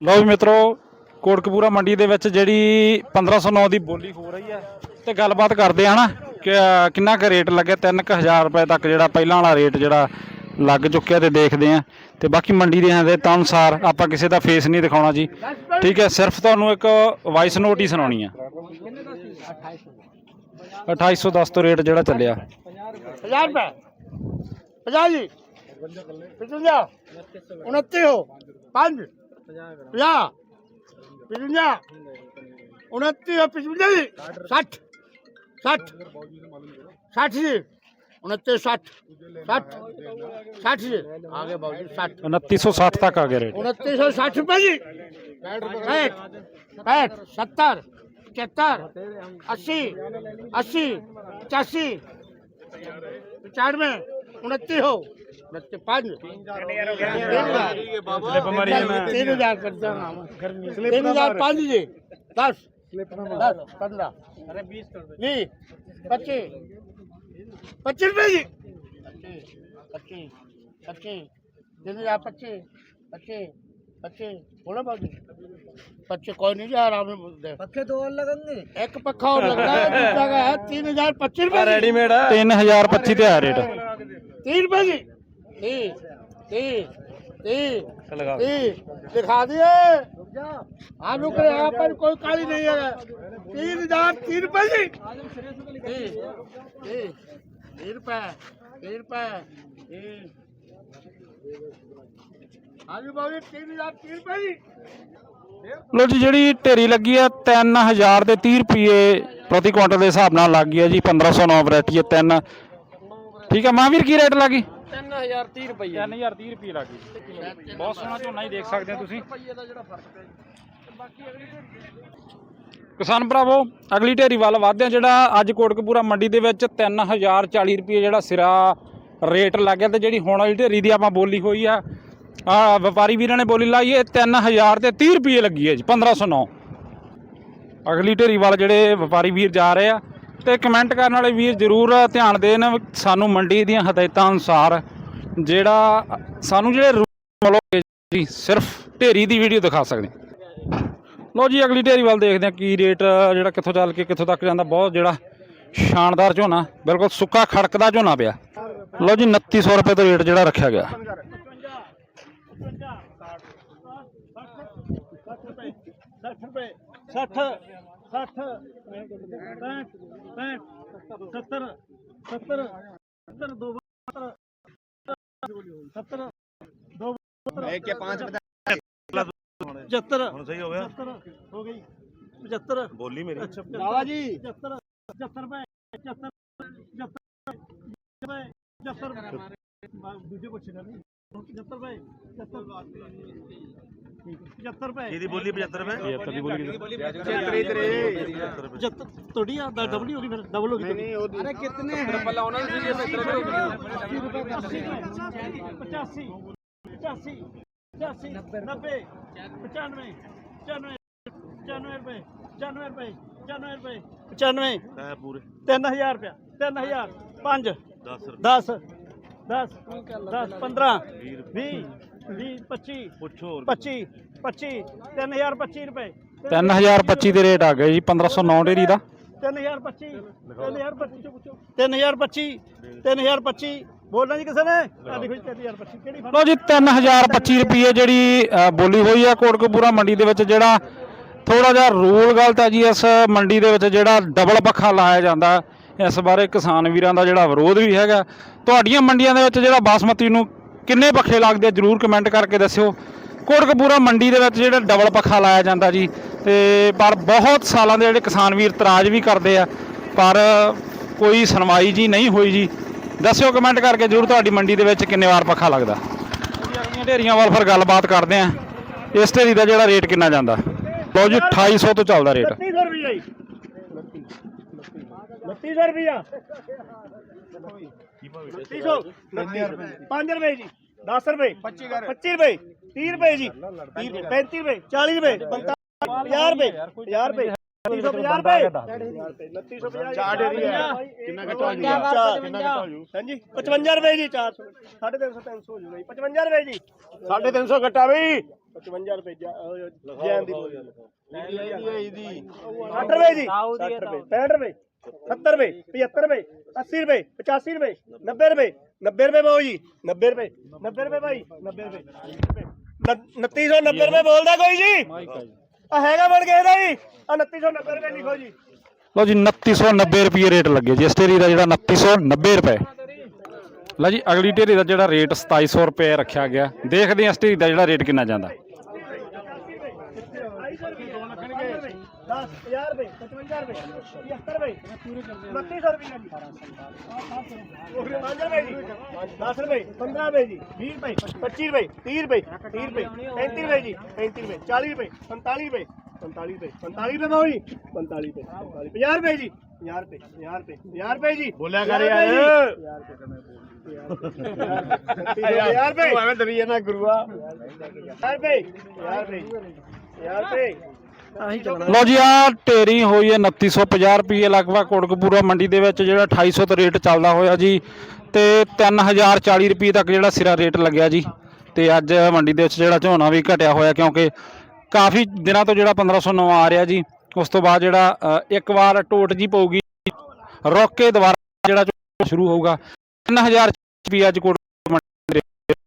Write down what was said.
ਲੋ ਵੀ ਮਿੱਤਰੋ, ਕੋਟਕਪੂਰਾ ਮੰਡੀ ਦੇ ਵਿੱਚ ਜਿਹੜੀ 1509 ਦੀ ਬੋਲੀ ਹੋ ਰਹੀ ਹੈ, ਤੇ ਗੱਲਬਾਤ ਕਰਦੇ ਆ ਨਾ ਕਿੰਨਾ ਕੁ ਰੇਟ ਲੱਗਿਆ? 3000 ਰੁਪਏ ਤੱਕ ਜਿਹੜਾ ਪਹਿਲਾਂ ਵਾਲਾ ਰੇਟ ਜਿਹੜਾ ਲੱਗ ਚੁੱਕਿਆ ਤੇ ਦੇਖਦੇ ਆ ਤੇ ਬਾਕੀ ਮੰਡੀ ਦੇ ਦੇ ਤਾਂ ਅਨੁਸਾਰ ਆਪਾਂ ਕਿਸੇ ਦਾ ਫੇਸ ਨਹੀਂ ਦਿਖਾਉਣਾ ਜੀ। ਠੀਕ ਹੈ, ਸਿਰਫ ਤੁਹਾਨੂੰ ਇੱਕ ਵਾਈਸ ਨੋਟ ਹੀ ਸੁਣਾਉਣੀ ਆ। 2810 ਤੋਂ ਰੇਟ ਜਿਹੜਾ ਚੱਲਿਆ। 50 ਰੁਪਏ। 50 ਜੀ। 55 ਹੋ। 5 ਪੰਜਾਹ ਪੰਜਾਹ 29 55 ਜੀ। 60 60 60 ਜੀ। 29 60 60 60 ਜੀ। ਆ ਗਏ ਬਾਬੂ ਜੀ 60 2960 ਤੱਕ ਆ ਗਏ ਰੇਟ। 2960 ਰੁਪਏ ਜੀ। 65 65 70 75 80 80 85 95 उनती हो पाँच तीन हजार करता तीन हजार पाँच दीजिए दस दस पंद्रह बीस पच्चीस पच्चीस रुपये जी पच्चीस पच्चीस तीन हजार पच्चीस पच्चीस पच्चीस बोला बाबू पच्चीस कोई नहीं जा रहा पक्के दो और लगेंगे एक पक्का और लग रहा है तीन हजार पच्चीस रुपये रेडीमेड तीन हजार पच्चीस रेट 30 रुपए की तीस तीस तीस तीस दिखा दिए हम लोग यहाँ पर कोई काली नहीं है तीन हजार तीन रुपए की तीन रुपए तीन रुपए ਹਾਂਜੀ ਬਾਬੂ 3030 ਰੁਪਏ ਜੀ ਲੋ ਜੀ ਜਿਹੜੀ ਢੇਰੀ ਲੱਗੀ ਆ 3000 ਦੇ 30 ਰੁਪਏ ਪ੍ਰਤੀ ਕੁਇੰਟਲ ਦੇ ਹਿਸਾਬ ਨਾਲ ਲੱਗ ਗਈ ਆ ਜੀ 1509 ਵੈਰਾਈਟੀ ਹੈ 3 ਠੀਕ ਹੈ ਮਹਾਂਵੀਰ ਕੀ ਰੇਟ ਲੱਗੀ 3030 ਰੁਪਏ 3030 ਰੁਪਏ ਲੱਗੀ ਬਹੁਤ ਸੋਹਣਾ ਝੋਨਾ ਹੀ ਦੇਖ ਸਕਦੇ ਹੋ ਤੁਸੀਂ। ਕਿਸਾਨ ਭਰਾਵੋ ਅਗਲੀ ਢੇਰੀ ਵੱਲ ਵਧਦੇ ਆ ਜਿਹੜਾ ਅੱਜ ਕੋਟਕਪੂਰਾ ਮੰਡੀ ਦੇ ਵਿੱਚ 3040 ਰੁਪਏ ਜਿਹੜਾ ਸਿਰਾ ਰੇਟ ਲੱਗ ਗਿਆ ਤੇ ਜਿਹੜੀ ਹੁਣ ਵਾਲੀ ਢੇਰੀ ਦੀ ਆਪਾਂ ਬੋਲੀ ਹੋਈ ਆ ਆ ਵਪਾਰੀ ਵੀਰਾਂ ਨੇ ਬੋਲੀ ਲਾਈ ਹੈ 3000 ਤੇ 30 ਰੁਪਏ ਲੱਗੀ ਹੈ ਜੀ 1509 ਅਗਲੀ ਢੇਰੀ ਵੱਲ ਜਿਹੜੇ ਵਪਾਰੀ ਵੀਰ ਜਾ ਰਹੇ ਆ ਤੇ ਕਮੈਂਟ ਕਰਨ ਵਾਲੇ ਵੀਰ ਜ਼ਰੂਰ ਧਿਆਨ ਦੇਣ ਸਾਨੂੰ ਮੰਡੀ ਦੀਆਂ ਹਦਾਇਤਾਂ ਅਨੁਸਾਰ ਜਿਹੜਾ, ਸਾਨੂੰ ਜਿਹੜੇ ਰੂਲ ਜੀ, ਸਿਰਫ ਢੇਰੀ ਦੀ ਵੀਡੀਓ ਦਿਖਾ ਸਕਦੇ ਲੋ ਜੀ, ਅਗਲੀ ਢੇਰੀ ਵੱਲ ਦੇਖਦੇ ਹਾਂ ਕੀ ਰੇਟ ਜਿਹੜਾ ਕਿੱਥੋਂ ਚੱਲ ਕੇ ਕਿੱਥੋਂ ਤੱਕ ਜਾਂਦਾ। ਬਹੁਤ ਜਿਹੜਾ ਸ਼ਾਨਦਾਰ ਝੋਨਾ, ਬਿਲਕੁਲ ਸੁੱਕਾ ਖੜਕਦਾ ਝੋਨਾ ਪਿਆ। ਲੋ ਜੀ 2900 ਰੁਪਏ ਦਾ ਰੇਟ ਜਿਹੜਾ ਰੱਖਿਆ ਗਿਆ। सठ पैंठ पैंठ सत्तर सत्तर सत्तर दो सत्तर दो क्या पाँच पचहत्तर सही हो गया। हो गई पचहत्तर बोली मेरी। अच्छा, बाबा जी पचहत्तर पचहत्तर रुपए पचहत्तर पचहत्तर पचहत्तर दूसरे को छिड़ा नहीं पचहत्तर रुपए पचहत्तर 75 ਰੁਪਏ ਇਹਦੀ ਬੋਲੀ 75 ਰੁਪਏ ਇਹ ਕਦੀ ਬੋਲੀ ਕਿਤੇ- ਤੇਰੇ। ਤੇਰੇ 75 ਤੁਹਾਡੀ ਆ ਡਬਲ ਹੋ ਗਈ ਫਿਰ ਡਬਲ ਹੋ ਗਈ ਨਹੀਂ ਉਹਦੀ ਅਰੇ ਕਿਤਨੇ ਹੈ? ਪਹਿਲਾਂ ਉਹਨਾਂ ਨੂੰ ਦੇ 70 ਰੁਪਏ 80 ਰੁਪਏ 85 85 85 90 95 95 95 ਰੁਪਏ 95 ਰੁਪਏ 95 ਰੁਪਏ 95 ਐ ਪੂਰੇ। 3000 ਰੁਪਏ 3000 5 10 10 10 10 15 20 20 20 25 ਪੁੱਛੋ ਦੇ ਰੇਟ ਆ ਗਏ ਜੀ 1509 ਡੇਰੀ ਦਾ। 3025 ਬੋਲਣਾ ਜੀ ਕਿਸੇ ਨੇ? ਤੁਹਾਡੀ ਖੁਸ਼ 3025 ਕਿਹੜੀ ਲੋ ਜੀ 3025 ਰੁਪਏ ਜਿਹੜੀ ਬੋਲੀ ਹੋਈ ਆ ਕੋਟਕਪੂਰਾ ਮੰਡੀ ਦੇ ਵਿੱਚ ਜਿਹੜਾ ਥੋੜਾ ਜਿਹਾ ਰੂਲ ਗਲਤ ਹੈ ਜੀ ਇਸ ਮੰਡੀ ਦੇ ਵਿੱਚ ਜਿਹੜਾ ਡਬਲ ਪੱਖਾ ਲਾਇਆ ਜਾਂਦਾ। ਇਸ ਬਾਰੇ ਕਿਸਾਨ ਵੀਰਾਂ ਦਾ ਜਿਹੜਾ ਵਿਰੋਧ ਵੀ ਹੈਗਾ। ਤੁਹਾਡੀਆਂ ਮੰਡੀਆਂ ਦੇ ਵਿੱਚ ਜਿਹੜਾ ਬਾਸਮਤੀ ਨੂੰ ਕਿੰਨੇ ਪੱਖੇ ਲੱਗਦੇ ਆ? ਜਰੂਰ ਕਮੈਂਟ ਕਰਕੇ ਦੱਸਿਓ। ਕੋਟਕਪੂਰਾ ਮੰਡੀ ਦੇ ਵਿੱਚ ਜਿਹੜਾ ਡਬਲ ਪੱਖਾ ਲਾਇਆ ਜਾਂਦਾ ਜੀ ਤੇ ਪਰ ਬਹੁਤ ਸਾਲਾਂ ਦੇ ਜਿਹੜੇ ਕਿਸਾਨ ਵੀਰ ਇਤਰਾਜ਼ ਵੀ ਕਰਦੇ ਆ ਪਰ ਕੋਈ ਸੁਣਵਾਈ ਜੀ ਨਹੀਂ ਹੋਈ ਜੀ। ਦੱਸਿਓ ਕਮੈਂਟ ਕਰਕੇ ਜਰੂਰ ਤੁਹਾਡੀ ਮੰਡੀ ਦੇ ਵਿੱਚ ਕਿੰਨੇ ਵਾਰ ਪੱਖਾ ਲੱਗਦਾ। ਅਗਲੀਆਂ ਢੇਰੀਆਂ ਵੱਲ ਫਿਰ ਗੱਲਬਾਤ ਕਰਦੇ ਆਂ। ਇਸ ਢੇਰੀ ਦਾ ਜਿਹੜਾ ਰੇਟ ਕਿੰਨਾ ਜਾਂਦਾ? ਲਓ ਜੀ 2800 ਤੋਂ ਚੱਲਦਾ ਰੇਟ 3200 ਰੁਪਏ ਜੀ। 3200 ਰੁਪਿਆ 3200 5 ਰੁਪਏ ਜੀ। 10 ਰੁਪਏ। 25 ਰੁਪਏ। 30 ਰੁਪਏ ਜੀ। 30 ਰੁਪਏ 35 ਰੁਪਏ 40 ਰੁਪਏ 50 ਰੁਪਏ 50 ਰੁਪਏ 350 ਰੁਪਏ 2950 ਚਾਰ ਡੇਰੀ ਹੈ। ਕਿੰਨਾ ਘਟਾ ਲਿਆ ਕਿੰਨਾ ਘਟਾ ਲਿਆ ਹਾਂਜੀ 55 ਰੁਪਏ ਜੀ 400 350 300 ਹੋ ਜੂਗਾ ਜੀ। 55 ਰੁਪਏ ਜੀ। 350 ਘਟਾ ਬਈ। 55 ਰੁਪਏ ਜੈਨ ਦੀ ਬੋਲੀ। 60 ਰੁਪਏ ਜੀ। 60 ਰੁਪਏ। 65 ਰੁਪਏ। 70 ਰੁਪਏ। 75 ਰੁਪਏ। 80 ਰੁਪਏ। 85 ਰੁਪਏ। 90 ਰੁਪਏ। 90 ਰੁਪਏ ਬਾਊ ਜੀ 90 ਰੁਪਏ 90 ਰੁਪਏ ਭਾਈ 90 ਰੁਪਏ 2990 ਰੁਪਏ। ਬੋਲਦਾ ਕੋਈ ਜੀ? ਆ ਹੈਗਾ ਬਣ ਕੇ ਇਹਦਾ ਜੀ ਆ 2990 ਰੁਪਏ ਲਿਖੋ ਜੀ। ਲਓ ਜੀ 2990 ਰੁਪਏ ਰੇਟ ਲੱਗੇ ਜੀ। ਇਸ ਦਾ ਜਿਹੜਾ 2990 ਰੁਪਏ। ਲਓ ਜੀ, ਅਗਲੀ ਢੇਰੀ ਦਾ ਜਿਹੜਾ ਰੇਟ 2700 ਰੁਪਏ ਰੱਖਿਆ ਗਿਆ। ਦੇਖਦੇ ਹਾਂ ਇਸ ਢੇਰੀ ਦਾ ਜਿਹੜਾ ਰੇਟ ਕਿੰਨਾ ਜਾਂਦਾ 10 ਹਜ਼ਾਰ ਰੁਪਏ 55 ਰੁਪਏ 75 ਰੁਪਏ 2900 ਰੁਪਏ ਜੀ 5 ਰੁਪਏ ਜੀ 10 ਰੁਪਏ 15 ਰੁਪਏ ਜੀ 20 ਰੁਪਏ 25 ਰੁਪਏ 30 ਰੁਪਏ 30 ਰੁਪਏ 35 ਰੁਪਏ ਜੀ 35 ਰੁਪਏ 40 ਰੁਪਏ 45 ਰੁਪਏ 45 ਰੁਪਏ 45 ਰੁਪਏ ਬਾਊ ਜੀ 45 ਰੁਪਏ 50 ਰੁਪਏ ਜੀ 50 ਰੁਪਏ 50 ਰੁਪਏ 50 ਰੁਪਏ ਜੀ ਬੋਲਿਆ ਕਰ ਯਾਰ 50 ਰੁਪਏ ਐਵੇਂ ਡਰੀ ਜਾਣਾ ਗੁਰੂਆ 50 ਰੁਪਏ 50 ਰੁਪਏ 50 ਰੁਪਏ ਲਓ ਜੀ ਆ ਢੇਰੀ ਹੋਈ ਹੈ 2950 ਰੁਪਏ ਲਗਭਗ ਕੋਟਕਪੂਰਾ ਮੰਡੀ ਦੇ ਵਿੱਚ, ਜਿਹੜਾ 2800 ਤੋਂ ਰੇਟ ਚੱਲਦਾ ਹੋਇਆ ਜੀ। ਤੇ 3040 ਰੁਪਏ ਤੱਕ ਜਿਹੜਾ ਸਿਰਾ ਰੇਟ ਲੱਗਿਆ ਜੀ। ਤੇ ਅੱਜ ਮੰਡੀ ਦੇ ਵਿੱਚ ਜਿਹੜਾ ਝੋਨਾ ਵੀ ਘਟਿਆ ਹੋਇਆ, ਕਿਉਂਕਿ ਕਾਫੀ ਦਿਨਾਂ ਤੋਂ ਜਿਹੜਾ 1509 ਆ ਰਿਹਾ ਜੀ। ਉਸ ਤੋਂ ਬਾਅਦ ਜਿਹੜਾ ਇੱਕ ਵਾਰ ਟੋਟ ਜੀ ਪਊਗੀ। ਰੁੱਕ ਕੇ ਦੁਬਾਰਾ ਜਿਹੜਾ ਸ਼ੁਰੂ ਹੋਊਗਾ। 3000 ਰੁਪਏ ਅੱਜ ਕੋਟ